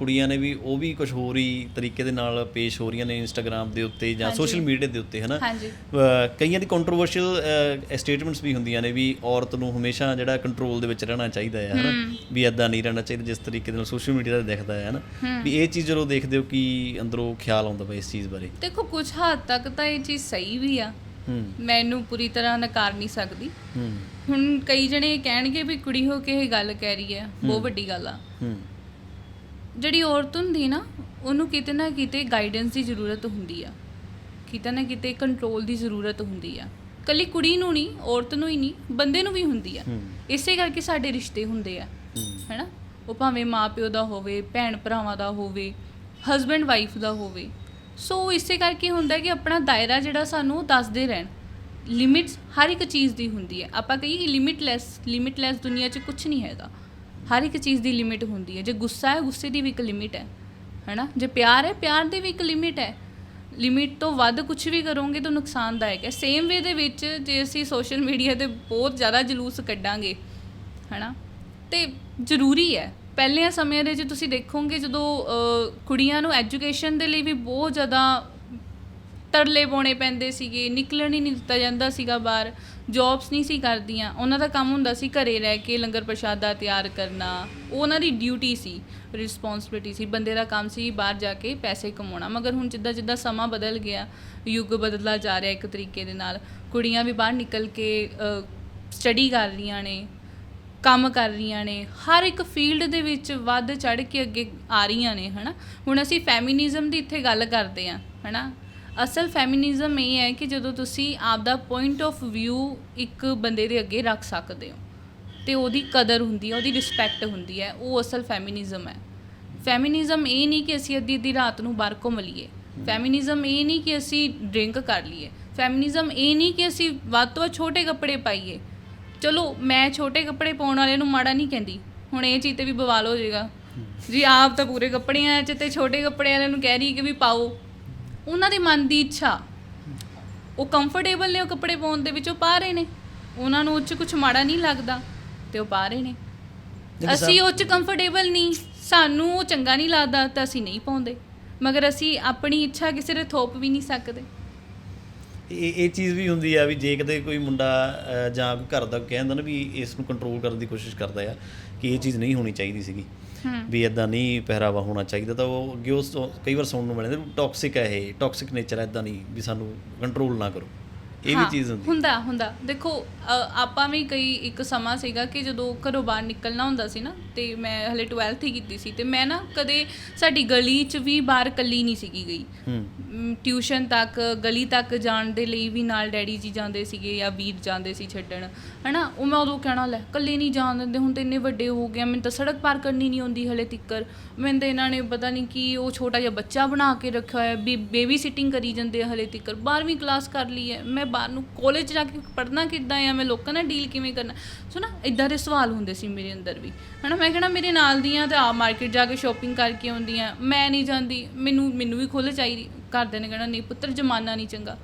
ਕੁੜੀਆਂ ਨੇ ਵੀ ਉਹ ਵੀ ਕੁਝ ਹੋਰ ਹੀ ਤਰੀਕੇ ਦੇ ਨਾਲ ਪੇਸ਼ ਹੋ ਰਹੀਆਂ ਨੇ ਇੰਸਟਾਗ੍ਰam ਦੇ ਉੱਤੇ ਜਾਂ ਸੋਸ਼ਲ ਮੀਡੀਆ ਦੇ ਉੱਤੇ ਹਨਾ? ਕਈਆਂ ਦੀ ਕੰਟਰੋਵਰਸ਼ੀਅਲ ਸਟੇਟਮੈਂਟਸ ਵੀ ਹੁੰਦੀਆਂ ਨੇ ਵੀ ਔਰਤ ਨੂੰ ਹਮੇਸ਼ਾ ਜਿਹੜਾ ਕੰਟਰੋਲ ਦੇ ਵਿੱਚ ਰਹਿਣਾ ਚਾਹੀਦਾ ਹੈ ਹਨਾ? ਵੀ ਐਦਾਂ ਨਹੀਂ ਰਹਿਣਾ ਚਾਹੀਦਾ ਜਿਸ ਤਰੀਕੇ ਦੇ ਨਾਲ ਸੋਸ਼ਲ ਮੀਡੀਆ ਤੇ ਦਿਖਦਾ ਹੈ ਹਨਾ? ਵੀ ਇਹ ਚੀਜ਼ ਜਦੋਂ ਦੇਖਦੇ ਹੋ ਕਿ ਅੰਦਰੋਂ ਖਿਆਲ ਆਉਂਦਾ ਬਈ ਇਸ ਚੀਜ਼ ਬਾਰੇ? ਦੇਖੋ ਕੁਝ ਹੱਦ ਤੱਕ ਤਾਂ ਇਹ ਚੀਜ਼ ਸਹੀ ਵੀ ਆ। ਮੈਂ ਇਹਨੂੰ ਪੂਰੀ ਤਰ੍ਹਾਂ ਨਕਾਰ ਨਹੀਂ ਸਕਦੀ। ਹੁਣ ਕਈ ਜਣੇ ਕਹਿਣਗੇ ਵੀ ਕੁੜੀ ਹੋ ਕੇ ਇਹ ਗੱਲ ਕਹਿ ਰਹੀ ਹੈ ਬਹੁਤ ਵੱਡੀ ਗੱਲ ਆ। ਜਿਹੜੀ ਔਰਤ ਹੁੰਦੀ ਨਾ ਉਹਨੂੰ ਕਿਤੇ ਨਾ ਕਿਤੇ ਗਾਈਡੈਂਸ ਦੀ ਜ਼ਰੂਰਤ ਹੁੰਦੀ ਆ। ਕਿਤੇ ਨਾ ਕਿਤੇ ਕੰਟਰੋਲ ਦੀ ਜ਼ਰੂਰਤ ਹੁੰਦੀ ਆ। ਕੱਲੀ ਕੁੜੀ ਨੂੰ ਨਹੀਂ ਔਰਤ ਨੂੰ ਹੀ ਨਹੀਂ ਬੰਦੇ ਨੂੰ ਵੀ ਹੁੰਦੀ ਆ। ਇਸੇ ਕਰਕੇ ਸਾਡੇ ਰਿਸ਼ਤੇ ਹੁੰਦੇ ਆ। ਹੈਨਾ? ਉਹ ਭਾਵੇਂ ਮਾਪਿਓ ਦਾ ਹੋਵੇ ਭੈਣ ਭਰਾਵਾਂ ਦਾ ਹੋਵੇ ਹਸਬੈਂਡ ਵਾਈਫ ਦਾ ਹੋਵੇ। ਸੋ ਇਸੇ ਕਰਕੇ ਹੁੰਦਾ ਕਿ ਆਪਣਾ ਦਾਇਰਾ ਜਿਹੜਾ ਸਾਨੂੰ ਦੱਸਦੇ ਰਹਿਣ। ਲਿਮਿਟਸ ਹਰ ਇੱਕ ਚੀਜ਼ ਦੀ ਹੁੰਦੀ ਹੈ ਆਪਾਂ ਕਹੀਏ ਲਿਮਿਟਲੈਸ ਲਿਮਿਟਲੈਸ ਦੁਨੀਆ 'ਚ ਕੁਝ ਨਹੀਂ ਹੈਗਾ। ਹਰ ਇੱਕ ਚੀਜ਼ ਦੀ ਲਿਮਿਟ ਹੁੰਦੀ ਹੈ। ਜੇ ਗੁੱਸਾ ਹੈ, ਗੁੱਸੇ ਦੀ ਵੀ ਇੱਕ ਲਿਮਿਟ ਹੈ, ਹੈਨਾ? ਜੇ ਪਿਆਰ ਹੈ, ਪਿਆਰ ਦੀ ਵੀ ਇੱਕ ਲਿਮਿਟ ਹੈ। ਲਿਮਿਟ ਤੋਂ ਵੱਧ ਕੁਝ ਵੀ ਕਰੋਗੇ ਤਾਂ ਨੁਕਸਾਨਦਾਇਕ ਹੈ। ਸੇਮ ਵੇ ਦੇ ਵਿੱਚ ਜੇ ਅਸੀਂ ਸੋਸ਼ਲ ਮੀਡੀਆ ਤੇ ਬਹੁਤ ਜ਼ਿਆਦਾ ਜਲੂਸ ਕੱਢਾਂਗੇ, ਹੈਨਾ? ਤੇ ਜ਼ਰੂਰੀ ਹੈ। ਪਹਿਲਿਆਂ ਸਮਿਆਂ ਦੇ ਜੇ ਤੁਸੀਂ ਦੇਖੋਗੇ ਜਦੋਂ ਕੁੜੀਆਂ ਨੂੰ ਐਜੂਕੇਸ਼ਨ ਦੇ ਲਈ ਵੀ ਬਹੁਤ ਜ਼ਿਆਦਾ ਤਰਲੇ ਪਾਉਣੇ ਪੈਂਦੇ ਸੀਗੇ, ਨਿਕਲਣ ਹੀ ਨਹੀਂ ਦਿੱਤਾ ਜਾਂਦਾ ਸੀਗਾ ਬਾਹਰ ਜੌਬਸ ਨਹੀਂ ਸੀ ਕਰਦੀਆਂ। ਉਹਨਾਂ ਦਾ ਕੰਮ ਹੁੰਦਾ ਸੀ ਘਰੇ ਰਹਿ ਕੇ ਲੰਗਰ ਪ੍ਰਸ਼ਾਦਾ ਤਿਆਰ ਕਰਨਾ, ਉਹ ਉਹਨਾਂ ਦੀ ਡਿਊਟੀ ਸੀ ਰਿਸਪੌਂਸਿਬਿਲਟੀ ਸੀ, ਬੰਦੇ ਦਾ ਕੰਮ ਸੀ ਬਾਹਰ ਜਾ ਕੇ ਪੈਸੇ ਕਮਾਉਣਾ। ਮਗਰ ਹੁਣ ਜਿੱਦਾਂ ਜਿੱਦਾਂ ਸਮਾਂ ਬਦਲ ਗਿਆ, ਯੁੱਗ ਬਦਲਦਾ ਜਾ ਰਿਹਾ ਇੱਕ ਤਰੀਕੇ ਦੇ ਨਾਲ। ਕੁੜੀਆਂ ਵੀ ਬਾਹਰ ਨਿਕਲ ਕੇ ਸਟੱਡੀ ਕਰ ਰਹੀਆਂ ਨੇ, ਕੰਮ ਕਰ ਰਹੀਆਂ ਨੇ, ਹਰ ਇੱਕ ਫੀਲਡ ਦੇ ਵਿੱਚ ਵੱਧ ਚੜ ਕੇ ਅੱਗੇ ਆ ਰਹੀਆਂ ਨੇ, ਹਨਾ? ਹੁਣ ਅਸੀਂ ਫੈਮਿਨਿਜ਼ਮ ਦੀ ਇੱਥੇ ਗੱਲ ਕਰਦੇ ਆ ਹਨਾ? ਅਸਲ ਫੈਮਿਨਿਜ਼ਮ ਇਹ ਹੈ ਕਿ ਜਦੋਂ ਤੁਸੀਂ ਆਪਦਾ ਪੁਆਇੰਟ ਆਫ View ਇੱਕ ਬੰਦੇ ਦੇ ਅੱਗੇ ਰੱਖ ਸਕਦੇ ਹੋ ਤੇ ਉਹਦੀ ਕਦਰ ਹੁੰਦੀ ਹੈ ਉਹਦੀ ਰਿਸਪੈਕਟ ਹੁੰਦੀ ਹੈ ਉਹ ਅਸਲ ਫੈਮਿਨਿਜ਼ਮ ਹੈ। ਫੈਮਿਨਿਜ਼ਮ ਇਹ ਨਹੀਂ ਕਿ ਅਸੀਂ ਅੱਧੀ ਅੱਧੀ ਰਾਤ ਨੂੰ ਬਾਹਰ ਘੁੰਮ ਲਈਏ। ਫੈਮਿਨਿਜ਼ਮ ਇਹ ਨਹੀਂ ਕਿ ਅਸੀਂ ਡਰਿੰਕ ਕਰ ਲਈਏ। ਫੈਮਿਨਿਜ਼ਮ ਇਹ ਨਹੀਂ ਕਿ ਅਸੀਂ ਵੱਧ ਤੋਂ ਵੱਧ ਛੋਟੇ ਕੱਪੜੇ ਪਾਈਏ। ਚਲੋ ਮੈਂ ਛੋਟੇ ਕੱਪੜੇ ਪਾਉਣ ਵਾਲੇ ਨੂੰ ਮਾੜਾ ਨਹੀਂ ਕਹਿੰਦੀ। ਹੁਣ ਇਹ ਚੀਜ਼ ਤੇ ਵੀ ਬਵਾਲ ਹੋ ਜਾਏਗਾ। ਜੀ ਆਪ ਤਾਂ ਪੂਰੇ ਕੱਪੜਿਆਂ 'ਚ ਤੇ ਛੋਟੇ ਕੱਪੜੇ ਵਾਲਿਆਂ ਨੂੰ ਕਹਿ ਰਹੀ ਕਿ ਵੀ ਪਾਓ। ਉਹਨਾਂ ਦੇ ਮਨ ਦੀ ਇੱਛਾ। ਉਹ ਕੰਫਰਟੇਬਲ ਨੇ ਉਹ ਕੱਪੜੇ ਪਾਉਣ ਦੇ ਵਿੱਚ ਉਹ ਪਾ ਰਹੇ ਨੇ। ਉਹਨਾਂ ਨੂੰ ਉਹ 'ਚ ਕੁਝ ਮਾੜਾ ਨਹੀਂ ਲੱਗਦਾ ਤੇ ਉਹ ਪਾ ਰਹੇ ਨੇ। ਅਸੀਂ ਉਹ 'ਚ ਕੰਫਰਟੇਬਲ ਨਹੀਂ। ਸਾਨੂੰ ਉਹ ਚੰਗਾ ਨਹੀਂ ਲੱਗਦਾ ਤਾਂ ਅਸੀਂ ਨਹੀਂ ਪਾਉਂਦੇ। ਮਗਰ ਅਸੀਂ ਆਪਣੀ ਇੱਛਾ ਕਿਸੇ ਦੇ ਥੋਪ ਵੀ ਨਹੀਂ ਸਕਦੇ। ਇਹ ਇਹ ਚੀਜ਼ ਵੀ ਹੁੰਦੀ ਆ ਵੀ ਜੇ ਕਿਤੇ ਕੋਈ ਮੁੰਡਾ ਜਾਂ ਘਰ ਦਾ ਕਹਿੰਦਾ ਨਾ ਵੀ ਇਸ ਨੂੰ ਕੰਟਰੋਲ ਕਰਨ ਦੀ ਕੋਸ਼ਿਸ਼ ਕਰਦਾ ਆ ਕਿ ਇਹ ਚੀਜ਼ ਨਹੀਂ ਹੋਣੀ ਚਾਹੀਦੀ ਸੀਗੀ। ਵੀ ਇਦਾਂ ਨਹੀਂ ਪਹਿਰਾਵਾ ਹੋਣਾ ਚਾਹੀਦਾ ਤਾਂ ਉਹ ਅੱਗੇ ਉਸ ਕਈ ਵਾਰ ਸੁਣਨ ਨੂੰ ਮਿਲਦਾ ਟੌਕਸਿਕ ਹੈ ਇਹ ਟੌਕਸਿਕ ਨੇਚਰ ਹੈ ਇਦਾਂ ਨਹੀਂ ਵੀ ਸਾਨੂੰ ਕੰਟਰੋਲ ਨਾ ਕਰੋ। ਇਹ ਵੀ ਹਾਂ, ਚੀਜ਼ ਹੁੰਦੀ ਹੁੰਦਾ ਹੁੰਦਾ। ਦੇਖੋ ਅ, ਆਪਾਂ ਵੀ ਕਈ ਇੱਕ ਸਮਾਂ ਸੀਗਾ ਕਿ ਜਦੋਂ ਘਰੋਂ ਬਾਹਰ ਨਿਕਲਣਾ ਹੁੰਦਾ ਸੀ ਨਾ ਤੇ ਮੈਂ ਹਲੇ 12th ਹੀ ਕੀਤੀ ਸੀ ਤੇ ਮੈਂ ਨਾ ਕਦੇ ਸਾਡੀ ਗਲੀ 'ਚ ਵੀ ਬਾਹਰ ਕੱਲੀ ਨਹੀਂ ਸੀਗੀ ਗਈ। ਹੂੰ। ਟਿਊਸ਼ਨ ਤੱਕ ਗਲੀ ਤੱਕ ਜਾਣ ਦੇ ਲਈ ਵੀ ਨਾਲ ਡੈਡੀ ਜੀ ਜਾਂਦੇ ਸੀਗੇ ਜਾਂ ਵੀਰ ਜਾਂਦੇ ਸੀ ਛੱਡਣ। ਹਨਾ? ਉਹ ਮੈਂ ਉਦੋਂ ਕਹਿਣਾ ਲੈ ਕੱਲੇ ਨਹੀਂ ਜਾਣ ਦਿੰਦੇ ਹੁਣ ਤੇ ਇੰਨੇ ਵੱਡੇ ਹੋ ਗਏ ਆ, ਮੈਨੂੰ ਤਾਂ ਸੜਕ ਪਾਰ ਕਰਨੀ ਨਹੀਂ ਆਉਂਦੀ ਹਲੇ ਤਿੱਕਰ। ਮੈਨੂੰ ਤਾਂ ਇਹਨਾਂ ਨੇ ਪਤਾ ਨਹੀਂ ਕੀ ਉਹ ਛੋਟਾ ਜਿਹਾ ਬੱਚਾ ਬਣਾ ਕੇ ਰੱਖਿਆ ਹੋਇਆ ਵੀ ਬੇਬੀ ਸਿਟਿੰਗ ਕਰੀ ਜਾਂਦੇ ਆ ਹਲੇ ਤਿੱਕਰ। 12ਵੀਂ ਕਲਾਸ ਕਰ ਲਈ ਹੈ। ਮੈਂ ਬਾਹਰ ਨੂੰ ਕਾਲਜ ਜਾ ਕੇ ਪੜ੍ਹਨਾ ਕਿੱਦਾਂ ਆ ਮੈਂ ਲੋਕਾਂ ਨਾਲ ਡੀਲ ਕਿਵੇਂ ਕਰਨਾ? ਸੋ ਨਾ ਇਦਾਂ ਦੇ ਸਵਾਲ ਹੁੰਦੇ ਸੀ ਮੇਰੇ ਅੰਦਰ ਵੀ। ਹਨਾ ਮੈਂ ਕਹਿਣਾ ਮੇਰੇ ਨਾਲ ਦੀਆਂ ਤੇ ਆ ਮਾਰਕੀਟ ਜਾ ਕੇ ਸ਼ਾਪਿੰਗ ਕਰਕੇ ਆਉਂਦੀਆਂ ਮੈਂ ਨਹੀਂ ਜਾਂਦੀ ਮੈਨੂੰ ਮੈਨੂੰ ਵੀ ਖੁੱਲ੍ਹ ਚਾਹੀਦੀ। ਘਰਦਿਆਂ ਨੇ ਕਹਿਣਾ ਨਹੀਂ ਪੁੱਤਰ ਜਮਾਨਾ ਨਹੀਂ ਚੰਗਾ।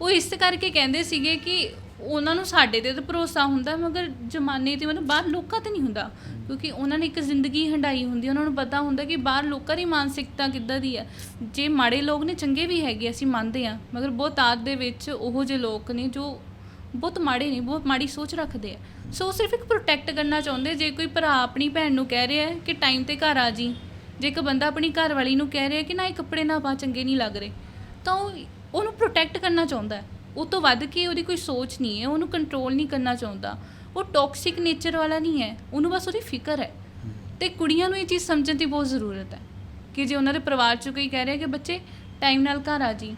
ਉਹ ਇਸ ਕਰਕੇ ਕਹਿੰਦੇ ਸੀਗੇ ਕਿ ਉਹਨਾਂ ਨੂੰ ਸਾਡੇ ਤੇ ਤਾਂ ਭਰੋਸਾ ਹੁੰਦਾ, ਮਗਰ ਜਮਾਨੇ ਤੇ ਮਤਲਬ ਬਾਹਰ ਲੋਕਾਂ ਤੇ ਨਹੀਂ ਹੁੰਦਾ। ਕਿਉਂਕਿ ਉਹਨਾਂ ਨੇ ਇੱਕ ਜ਼ਿੰਦਗੀ ਹੰਡਾਈ ਹੁੰਦੀ, ਉਹਨਾਂ ਨੂੰ ਪਤਾ ਹੁੰਦਾ ਕਿ ਬਾਹਰ ਲੋਕਾਂ ਦੀ ਮਾਨਸਿਕਤਾ ਕਿੱਦਾਂ ਦੀ ਹੈ ਜੇ ਮਾੜੇ ਲੋਕ ਨੇ, ਚੰਗੇ ਵੀ ਹੈਗੇ, ਅਸੀਂ ਮੰਨਦੇ ਆ ਮਗਰ ਬਹੁਤ ਆਦ ਦੇ ਵਿੱਚ ਉਹੋ ਜਿਹੇ ਲੋਕ ਨੇ ਜੋ ਬਹੁਤ ਮਾੜੇ ਨੇ, ਬਹੁਤ ਮਾੜੀ ਸੋਚ ਰੱਖਦੇ ਆ। ਸੋ ਉਹ ਸਿਰਫ ਇੱਕ ਪ੍ਰੋਟੈਕਟ ਕਰਨਾ ਚਾਹੁੰਦੇ, ਜੇ ਕੋਈ ਭਰਾ ਆਪਣੀ ਭੈਣ ਨੂੰ ਕਹਿ ਰਿਹਾ ਹੈ ਕਿ ਟਾਈਮ ਤੇ ਘਰ ਆ ਜੀ, ਜੇ ਇੱਕ ਬੰਦਾ ਆਪਣੀ ਘਰ ਵਾਲੀ ਨੂੰ ਕਹਿ ਰਿਹਾ ਕਿ ਨਾ, ਇਹ ਕੱਪੜੇ ਨਾ ਪਾ, ਚੰਗੇ ਨਹੀਂ ਲੱਗ ਰਹੇ, ਤਾਂ ਉਹ ਉਹਨੂੰ ਪ੍ਰੋਟੈਕਟ ਕਰਨਾ ਚਾਹੁੰਦਾ ਹੈ। ਉਹ ਤੋਂ ਵੱਧ ਕੇ ਉਹਦੀ ਕੋਈ ਸੋਚ ਨਹੀਂ ਹੈ, ਉਹਨੂੰ ਕੰਟਰੋਲ ਨਹੀਂ ਕਰਨਾ ਚਾਹੁੰਦਾ। ਉਹ ਟੌਕਸਿਕ ਨੇਚਰ ਵਾਲਾ ਨਹੀਂ ਹੈ, ਉਹਨੂੰ ਬਸ ਉਹਦੀ ਫਿਕਰ ਹੈ। ਤੇ ਕੁੜੀਆਂ ਨੂੰ ਇਹ ਚੀਜ਼ ਸਮਝਣ ਦੀ ਬਹੁਤ ਜ਼ਰੂਰਤ ਹੈ ਕਿ ਜੇ ਉਹਨਾਂ ਦੇ ਪਰਿਵਾਰ 'ਚੋਂ ਕੋਈ ਕਹਿ ਰਿਹਾ ਕਿ ਬੱਚੇ ਟਾਈਮ ਨਾਲ ਘਰ ਆ ਜੀ,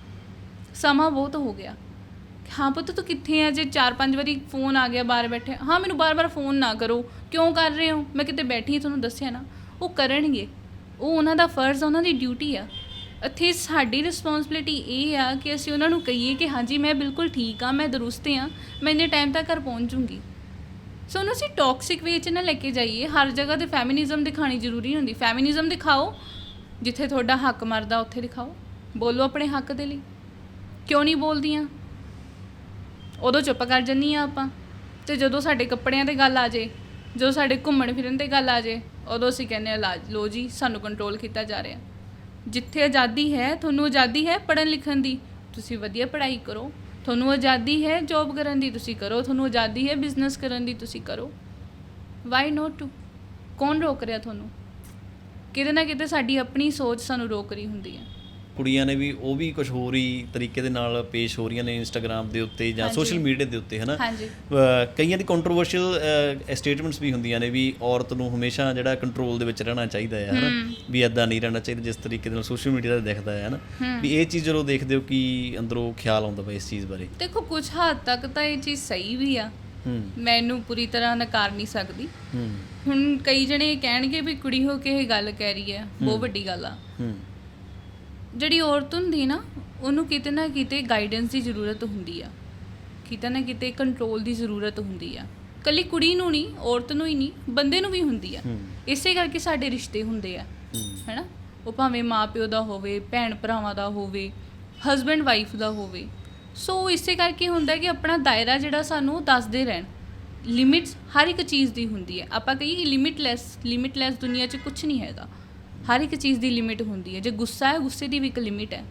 ਸਮਾਂ ਬਹੁਤ ਹੋ ਗਿਆ। ਹਾਂ ਪੁੱਤ, ਤੂੰ ਕਿੱਥੇ ਆ? ਜੇ ਚਾਰ ਪੰਜ ਵਾਰੀ ਫੋਨ ਆ ਗਿਆ, ਬਾਹਰ ਬੈਠੇ। ਹਾਂ, ਮੈਨੂੰ ਬਾਰ-ਬਾਰ ਫੋਨ ਨਾ ਕਰੋ। ਕਿਉਂ ਕਰ ਰਹੇ ਹੋ? ਮੈਂ ਕਿਤੇ ਬੈਠੀ ਤੁਹਾਨੂੰ ਦੱਸਿਆ ਨਾ। ਉਹ ਕਰਨਗੇ। ਉਹ ਉਹਨਾਂ ਦਾ ਫਰਜ਼ ਉਹਨਾਂ ਦੀ ਡਿਊਟੀ ਆ। ਇੱਥੇ ਸਾਡੀ ਰਿਸਪੌਂਸਿਬਿਲਿਟੀ ਇਹ ਆ ਕਿ ਅਸੀਂ ਉਹਨਾਂ ਨੂੰ ਕਹੀਏ ਕਿ ਹਾਂਜੀ, ਮੈਂ ਬਿਲਕੁਲ ਠੀਕ ਆ, ਮੈਂ ਦਰੁਸਤ ਆ, ਮੈਂ ਇੰਨੇ ਟਾਈਮ ਤੱਕ ਘਰ ਪਹੁੰਚ ਜੂੰਗੀ। ਸੋ ਉਹਨੂੰ ਅਸੀਂ ਟੌਕਸਿਕ ਵੇ 'ਚ ਨਾ ਲੈ ਕੇ ਜਾਈਏ। ਹਰ ਜਗ੍ਹਾ ਤੇ ਫੈਮਿਨਿਜ਼ਮ ਦਿਖਾਣੀ ਜ਼ਰੂਰੀ ਹੁੰਦੀ। ਫੈਮਿਨਿਜ਼ਮ ਦਿਖਾਓ, ਜਿੱਥੇ ਤੁਹਾਡਾ ਹੱਕ ਮਰਦਾ ਉੱਥੇ ਦਿਖਾਓ। ਬੋਲੋ ਆਪਣੇ ਹੱਕ ਦੇ ਲਈ। ਕਿਉਂ ਨਹੀਂ ਬੋਲਦੀਆਂ? ਉਦੋਂ ਚੁੱਪ ਕਰ ਜੰਨੀ ਆ ਆਪਾਂ। ਤੇ ਜਦੋਂ ਸਾਡੇ ਕੱਪੜਿਆਂ ਤੇ ਗੱਲ ਆ ਜੇ, ਜਦੋਂ ਸਾਡੇ ਘੁੰਮਣ ਫਿਰਨ ਤੇ ਗੱਲ ਆ ਜੇ, ਉਦੋਂ ਅਸੀਂ ਕਹਿੰਦੇ ਆ, ਲਾ- ਲਓ ਜੀ, ਸਾਨੂੰ ਕੰਟਰੋਲ ਕੀਤਾ ਜਾ ਰਿਹਾ। ਜਿੱਥੇ ਆਜ਼ਾਦੀ ਹੈ, ਤੁਹਾਨੂੰ ਆਜ਼ਾਦੀ ਹੈ ਪੜ੍ਹਨ ਲਿਖਣ ਦੀ। ਤੁਸੀਂ ਵਧੀਆ ਪੜ੍ਹਾਈ ਕਰੋ। ਤੁਹਾਨੂੰ ਆਜ਼ਾਦੀ ਹੈ ਜੌਬ ਕਰਨ ਦੀ ਤੁਸੀਂ ਕਰੋ। ਤੁਹਾਨੂੰ ਆਜ਼ਾਦੀ ਹੈ ਬਿਜ਼ਨਸ ਕਰਨ ਦੀ ਤੁਸੀਂ ਕਰੋ। ਵਾਈ ਨੋਟ ਟੂ ਕੌਣ ਰੋਕ ਰਿਹਾ ਤੁਹਾਨੂੰ? ਕਿਤੇ ਨਾ ਕਿਤੇ ਸਾਡੀ ਆਪਣੀ ਸੋਚ ਸਾਨੂੰ ਰੋਕ ਰਹੀ ਹੁੰਦੀ ਹੈ। ਕੁੜੀਆਂ ਨੇ ਵੀ ਉਹ ਵੀ ਕੁਝ ਹੋਰ ਹੀ ਤਰੀਕੇ ਦੇ ਨਾਲ ਪੇਸ਼ ਹੋ ਰਹੀਆਂ ਨੇ ਇੰਸਟਾਗ੍ਰam ਦੇ ਉੱਤੇ ਜਾਂ। ਸੋਸ਼ਲ ਮੀਡੀਆ ਦੇ ਉੱਤੇ ਹਨਾ? ਕਈਆਂ ਦੀ ਕੰਟਰੋਵਰਸ਼ੀਅਲ ਸਟੇਟਮੈਂਟਸ ਵੀ ਹੁੰਦੀਆਂ ਨੇ ਵੀ ਔਰਤ ਨੂੰ ਹਮੇਸ਼ਾ ਜਿਹੜਾ ਕੰਟਰੋਲ ਦੇ ਵਿੱਚ ਰਹਿਣਾ ਚਾਹੀਦਾ ਹੈ ਹਨਾ? ਵੀ ਐਦਾਂ ਨਹੀਂ ਰਹਿਣਾ ਚਾਹੀਦਾ ਜਿਸ ਤਰੀਕੇ ਦੇ ਨਾਲ ਸੋਸ਼ਲ ਮੀਡੀਆ ਤੇ ਦਿਖਦਾ ਹੈ ਹਨਾ? ਵੀ ਇਹ ਚੀਜ਼ ਜਦੋਂ ਦੇਖਦੇ ਹੋ ਕਿ ਅੰਦਰੋਂ ਖਿਆਲ ਆਉਂਦਾ ਵਾ ਇਸ ਚੀਜ਼ ਬਾਰੇ? ਦੇਖੋ ਕੁਝ ਹੱਦ ਤੱਕ ਤਾਂ ਇਹ ਚੀਜ਼ ਸਹੀ ਵੀ ਆ। ਮੈਨੂੰ ਪੂਰੀ ਤਰ੍ਹਾਂ ਨਕਾਰ ਨਹੀਂ ਸਕਦੀ। ਹੁਣ ਕਈ ਜਣੇ ਕਹਿਣਗੇ ਵੀ ਕੁੜੀ ਹੋ ਕੇ ਇਹ ਗੱਲ ਕਹਿ ਰਹੀ ਹੈ ਬਹੁਤ ਵੱਡੀ ਗੱਲ ਆ। ਜਿਹੜੀ ਔਰਤ ਹੁੰਦੀ ਨਾ ਉਹਨੂੰ ਕਿਤੇ ਨਾ ਕਿਤੇ ਗਾਈਡੈਂਸ ਦੀ ਜ਼ਰੂਰਤ ਹੁੰਦੀ ਆ। ਕਿਤੇ ਨਾ ਕਿਤੇ ਕੰਟਰੋਲ ਦੀ ਜ਼ਰੂਰਤ ਹੁੰਦੀ ਆ। ਕੱਲੀ ਕੁੜੀ ਨੂੰ ਨਹੀਂ ਔਰਤ ਨੂੰ ਹੀ ਨਹੀਂ ਬੰਦੇ ਨੂੰ ਵੀ ਹੁੰਦੀ ਆ। ਇਸੇ ਕਰਕੇ ਸਾਡੇ ਰਿਸ਼ਤੇ ਹੁੰਦੇ ਆ ਹੈਨਾ? ਉਹ ਭਾਵੇਂ ਮਾਪਿਓ ਦਾ ਹੋਵੇ ਭੈਣ ਭਰਾਵਾਂ ਦਾ ਹੋਵੇ ਹਸਬੈਂਡ ਵਾਈਫ ਦਾ ਹੋਵੇ। ਸੋ ਇਸੇ ਕਰਕੇ ਹੁੰਦਾ ਕਿ ਆਪਣਾ ਦਾਇਰਾ ਜਿਹੜਾ ਸਾਨੂੰ ਦੱਸਦੇ ਰਹਿਣ। ਲਿਮਿਟਸ ਹਰ ਇੱਕ ਚੀਜ਼ ਦੀ ਹੁੰਦੀ ਹੈ ਆਪਾਂ ਕਹੀਏ ਲਿਮਿਟਲੈਸ ਲਿਮਿਟਲੈਸ ਦੁਨੀਆ 'ਚ ਕੁਝ ਨਹੀਂ ਹੈਗਾ। ਹਰ ਇੱਕ ਚੀਜ਼ ਦੀ ਲਿਮਿਟ ਹੁੰਦੀ ਹੈ। ਜੇ ਗੁੱਸਾ ਹੈ, ਗੁੱਸੇ ਦੀ ਵੀ ਇੱਕ ਲਿਮਿਟ ਹੈ,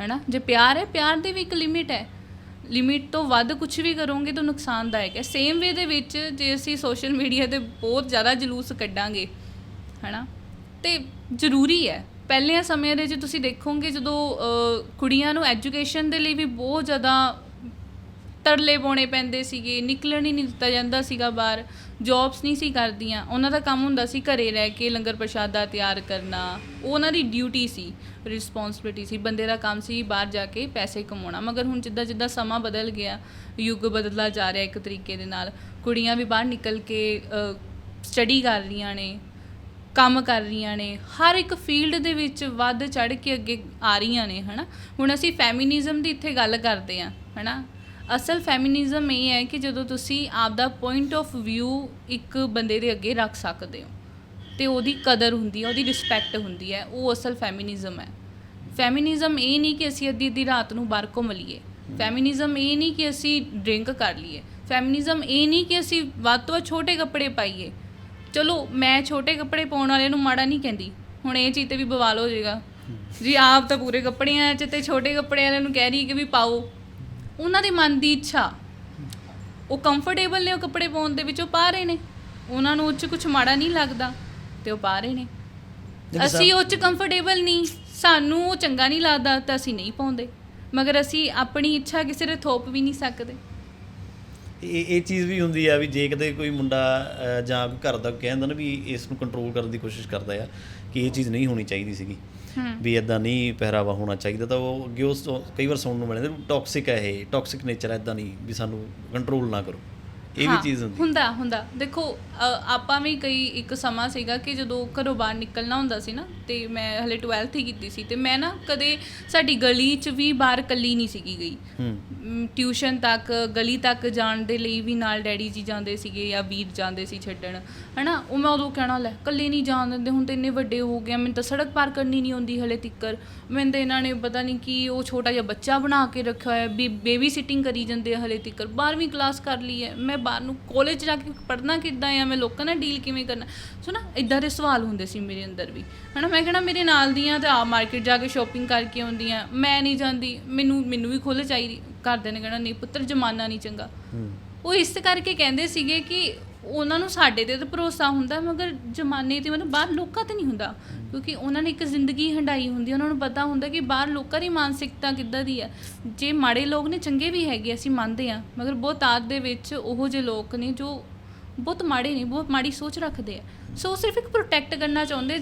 ਹੈਨਾ? ਜੇ ਪਿਆਰ ਹੈ, ਪਿਆਰ ਦੀ ਵੀ ਇੱਕ ਲਿਮਿਟ ਹੈ। ਲਿਮਿਟ ਤੋਂ ਵੱਧ ਕੁਝ ਵੀ ਕਰੋਗੇ ਤਾਂ ਨੁਕਸਾਨਦਾਇਕ ਹੈ। ਸੇਮ ਵੇ ਦੇ ਵਿੱਚ ਜੇ ਅਸੀਂ ਸੋਸ਼ਲ ਮੀਡੀਆ ਤੇ ਬਹੁਤ ਜ਼ਿਆਦਾ ਜਲੂਸ ਕੱਢਾਂਗੇ, ਹੈਨਾ? ਤੇ ਜ਼ਰੂਰੀ ਹੈ। ਪਹਿਲਿਆਂ ਸਮਿਆਂ ਦੇ ਜੇ ਤੁਸੀਂ ਦੇਖੋਗੇ ਜਦੋਂ ਕੁੜੀਆਂ ਨੂੰ ਐਜੂਕੇਸ਼ਨ ਦੇ ਲਈ ਵੀ ਬਹੁਤ ਜ਼ਿਆਦਾ ਤਰਲੇ ਪਾਉਣੇ ਪੈਂਦੇ ਸੀਗੇ, ਨਿਕਲਣ ਹੀ ਨਹੀਂ ਦਿੱਤਾ ਜਾਂਦਾ ਸੀਗਾ ਬਾਹਰ ਜੌਬਸ ਨਹੀਂ ਸੀ ਕਰਦੀਆਂ। ਉਹਨਾਂ ਦਾ ਕੰਮ ਹੁੰਦਾ ਸੀ ਘਰੇ ਰਹਿ ਕੇ ਲੰਗਰ ਪ੍ਰਸ਼ਾਦਾ ਤਿਆਰ ਕਰਨਾ, ਉਹ ਉਹਨਾਂ ਦੀ ਡਿਊਟੀ ਸੀ ਰਿਸਪੌਂਸਿਬਿਲਟੀ ਸੀ। ਬੰਦੇ ਦਾ ਕੰਮ ਸੀ ਬਾਹਰ ਜਾ ਕੇ ਪੈਸੇ ਕਮਾਉਣਾ। ਮਗਰ ਹੁਣ ਜਿੱਦਾਂ ਜਿੱਦਾਂ ਸਮਾਂ ਬਦਲ ਗਿਆ, ਯੁੱਗ ਬਦਲਦਾ ਜਾ ਰਿਹਾ ਇੱਕ ਤਰੀਕੇ ਦੇ ਨਾਲ। ਕੁੜੀਆਂ ਵੀ ਬਾਹਰ ਨਿਕਲ ਕੇ ਸਟੱਡੀ ਕਰ ਰਹੀਆਂ ਨੇ, ਕੰਮ ਕਰ ਰਹੀਆਂ ਨੇ। ਹਰ ਇੱਕ ਫੀਲਡ ਦੇ ਵਿੱਚ ਵੱਧ ਚੜ ਕੇ ਅੱਗੇ ਆ ਰਹੀਆਂ ਨੇ, ਹਨਾ? ਹੁਣ ਅਸੀਂ ਫੈਮਿਨਿਜ਼ਮ ਦੀ ਇੱਥੇ ਗੱਲ ਕਰਦੇ ਆ ਹਨਾ? ਅਸਲ ਫੈਮਿਨਿਜ਼ਮ ਇਹ ਹੈ ਕਿ ਜਦੋਂ ਤੁਸੀਂ ਆਪਦਾ ਪੁਆਇੰਟ ਆਫ View ਇੱਕ ਬੰਦੇ ਦੇ ਅੱਗੇ ਰੱਖ ਸਕਦੇ ਹੋ ਤੇ ਉਹਦੀ ਕਦਰ ਹੁੰਦੀ ਹੈ ਉਹਦੀ ਰਿਸਪੈਕਟ ਹੁੰਦੀ ਹੈ ਉਹ ਅਸਲ ਫੈਮਿਨਿਜ਼ਮ ਹੈ। ਫੈਮਿਨਿਜ਼ਮ ਇਹ ਨਹੀਂ ਕਿ ਅਸੀਂ ਅੱਧੀ ਅੱਧੀ ਰਾਤ ਨੂੰ ਬਾਹਰ ਘੁੰਮ ਲਈਏ। ਫੈਮਿਨਿਜ਼ਮ ਇਹ ਨਹੀਂ ਕਿ ਅਸੀਂ ਡਰਿੰਕ ਕਰ ਲਈਏ। ਫੈਮਿਨਿਜ਼ਮ ਇਹ ਨਹੀਂ ਕਿ ਅਸੀਂ ਵੱਧ ਤੋਂ ਛੋਟੇ ਕੱਪੜੇ ਪਾਈਏ। ਚਲੋ ਮੈਂ ਛੋਟੇ ਕੱਪੜੇ ਪਾਉਣ ਵਾਲਿਆਂ ਨੂੰ ਮਾੜਾ ਨਹੀਂ ਕਹਿੰਦੀ। ਹੁਣ ਇਹ ਚੀਜ਼ ਤੇ ਵੀ ਬਵਾਲ ਹੋ ਜਾਏਗਾ। ਜੀ ਆਪ ਤਾਂ ਪੂਰੇ ਕੱਪੜਿਆਂ 'ਚ ਤੇ ਛੋਟੇ ਕੱਪੜੇ ਵਾਲਿਆਂ ਨੂੰ ਕਹਿ ਰਹੀ ਕਿ ਵੀ ਪਾਓ। ਉਹਨਾਂ ਦੇ ਮਨ ਦੀ ਇੱਛਾ। ਉਹ ਕੰਫਰਟੇਬਲ ਨੇ ਉਹ ਕੱਪੜੇ ਪਾਉਣ ਦੇ ਵਿੱਚ ਉਹ ਪਾ ਰਹੇ ਨੇ। ਉਹਨਾਂ ਨੂੰ ਉਹ 'ਚ ਕੁਝ ਮਾੜਾ ਨਹੀਂ ਲੱਗਦਾ ਤੇ ਉਹ ਪਾ ਰਹੇ ਨੇ। ਅਸੀਂ ਉਹ 'ਚ ਕੰਫਰਟੇਬਲ ਨਹੀਂ। ਸਾਨੂੰ ਉਹ ਚੰਗਾ ਨਹੀਂ ਲੱਗਦਾ ਤਾਂ ਅਸੀਂ ਨਹੀਂ ਪਾਉਂਦੇ। ਮਗਰ ਅਸੀਂ ਆਪਣੀ ਇੱਛਾ ਕਿਸੇ ਦੇ ਥੋਪ ਵੀ ਨਹੀਂ ਸਕਦੇ। ਇਹ ਇਹ ਚੀਜ਼ ਵੀ ਹੁੰਦੀ ਆ ਵੀ ਜੇ ਕਦੇ ਕੋਈ ਮੁੰਡਾ ਅਹ, ਜਾਂ ਕੋਈ ਘਰ ਦਾ ਕਹਿੰਦਾ ਨਾ ਵੀ ਇਸ ਨੂੰ ਕੰਟਰੋਲ ਕਰਨ ਦੀ ਕੋਸ਼ਿਸ਼ ਕਰਦਾ ਆ ਕਿ ਇਹ ਚੀਜ਼ ਨਹੀਂ ਹੋਣੀ ਚਾਹੀਦੀ ਸੀਗੀ। ਵੀ ਇਦਾਂ ਨਹੀਂ ਪਹਿਰਾਵਾ ਹੋਣਾ ਚਾਹੀਦਾ, ਤਾਂ ਉਹ ਅੱਗੇ ਉਸ ਕਈ ਵਾਰ ਸੁਣਨ ਨੂੰ ਮਿਲਦਾ ਟੌਕਸਿਕ ਹੈ ਇਹ ਟੌਕਸਿਕ ਨੇਚਰ ਹੈ ਇਦਾਂ ਨਹੀਂ, ਵੀ ਸਾਨੂੰ ਕੰਟਰੋਲ ਨਾ ਕਰੋ। ਇਹ ਵੀ ਚੀਜ਼ ਹੁੰਦੀ ਹੁੰਦਾ ਹੁੰਦਾ। ਦੇਖੋ ਆਪਾਂ ਵੀ ਕਈ ਇੱਕ ਸਮਾਂ ਸੀਗਾ ਕਿ ਜਦੋਂ ਘਰੋਂ ਬਾਹਰ ਨਿਕਲਣਾ ਹੁੰਦਾ ਸੀ ਨਾ ਤੇ ਮੈਂ ਹਲੇ 12th ਹੀ ਕੀਤੀ ਸੀ ਤੇ ਮੈਂ ਨਾ ਕਦੇ ਸਾਡੀ ਗਲੀ 'ਚ ਵੀ ਬਾਹਰ ਇਕੱਲੀ ਨਹੀਂ ਸੀਗੀ ਗਈ। ਹੂੰ। ਟਿਊਸ਼ਨ ਤੱਕ ਗਲੀ ਤੱਕ ਜਾਣ ਦੇ ਲਈ ਵੀ ਨਾਲ ਡੈਡੀ ਜੀ ਜਾਂਦੇ ਸੀਗੇ ਜਾਂ ਵੀਰ ਜਾਂਦੇ ਸੀ ਛੱਡਣ ਹਨਾ? ਉਹ ਮੈਂ ਉਦੋਂ ਕਹਿਣਾ ਲੈ ਇਕੱਲੇ ਨਹੀਂ ਜਾਣ ਦਿੰਦੇ ਹੁਣ ਤੇ ਇੰਨੇ ਵੱਡੇ ਹੋ ਗਏ ਮੈਨੂੰ ਤਾਂ ਸੜਕ ਪਾਰ ਕਰਨੀ ਨਹੀਂ ਆਉਂਦੀ ਹਲੇ ਤਿੱਕਰ। ਮੈਨੂੰ ਤਾਂ ਇਹਨਾਂ ਨੇ ਪਤਾ ਨਹੀਂ ਕੀ ਉਹ ਛੋਟਾ ਜਿਹਾ ਬੱਚਾ ਬਣਾ ਕੇ ਰੱਖਿਆ ਹੋਇਆ ਵੀ ਬੇਬੀ ਸਿਟਿੰਗ ਕਰੀ ਜਾਂਦੇ ਹਲੇ ਤਿੱਕਰ 12ਵੀਂ ਕਲਾਸ ਕਰ ਲਈ ਹੈ। ਮੈਂ ਬਾਹਰ ਨੂੰ ਕਾਲਜ ਜਾ ਕੇ ਪੜ੍ਹਨਾ ਕਿੱਦਾਂ ਆ ਮੈਂ ਲੋਕਾਂ ਨਾਲ ਡੀਲ ਕਿਵੇਂ ਕਰਨਾ? ਸੋ ਨਾ ਇਦਾਂ ਦੇ ਸਵਾਲ ਹੁੰਦੇ ਸੀ ਮੇਰੇ ਅੰਦਰ ਵੀ। ਹਨਾ ਮੈਂ ਕਹਿਣਾ ਮੇਰੇ ਨਾਲ ਦੀਆਂ ਤੇ ਆ ਮਾਰਕੀਟ ਜਾ ਕੇ ਸ਼ਾਪਿੰਗ ਕਰਕੇ ਆਉਂਦੀਆਂ ਮੈਂ ਨਹੀਂ ਜਾਂਦੀ ਮੈਨੂੰ ਮੈਨੂੰ ਵੀ ਖੁੱਲ੍ਹ ਚਾਹੀਦੀ। ਘਰਦਿਆਂ ਨੇ ਕਹਿਣਾ ਨਹੀਂ ਪੁੱਤਰ ਜਮਾਨਾ ਨਹੀਂ ਚੰਗਾ। ਉਹ ਇਸ ਕਰਕੇ ਕਹਿੰਦੇ ਸੀਗੇ ਕਿ ਉਹਨਾਂ ਨੂੰ ਸਾਡੇ ਤੇ ਤਾਂ ਭਰੋਸਾ ਹੁੰਦਾ, ਮਗਰ ਜਮਾਨੇ ਤੇ ਮਤਲਬ ਬਾਹਰ ਲੋਕਾਂ ਤੇ ਨਹੀਂ ਹੁੰਦਾ। ਕਿਉਂਕਿ ਉਹਨਾਂ ਨੇ ਇੱਕ ਜ਼ਿੰਦਗੀ ਹੰਡਾਈ ਹੁੰਦੀ, ਉਹਨਾਂ ਨੂੰ ਪਤਾ ਹੁੰਦਾ ਕਿ ਬਾਹਰ ਲੋਕਾਂ ਦੀ ਮਾਨਸਿਕਤਾ ਕਿੱਦਾਂ ਦੀ ਹੈ। ਜੇ ਮਾੜੇ ਲੋਕ ਨੇ, ਚੰਗੇ ਵੀ ਹੈਗੇ, ਅਸੀਂ ਮੰਨਦੇ ਆ ਮਗਰ ਬਹੁਤ ਆਦ ਦੇ ਵਿੱਚ ਉਹੋ ਜਿਹੇ ਲੋਕ ਨੇ ਜੋ ਬਹੁਤ ਮਾੜੇ ਨੇ, ਬਹੁਤ ਮਾੜੀ ਸੋਚ ਰੱਖਦੇ ਆ। ਸੋ ਉਹ ਸਿਰਫ ਇੱਕ ਪ੍ਰੋਟੈਕਟ ਕਰਨਾ ਚਾਹੁੰਦੇ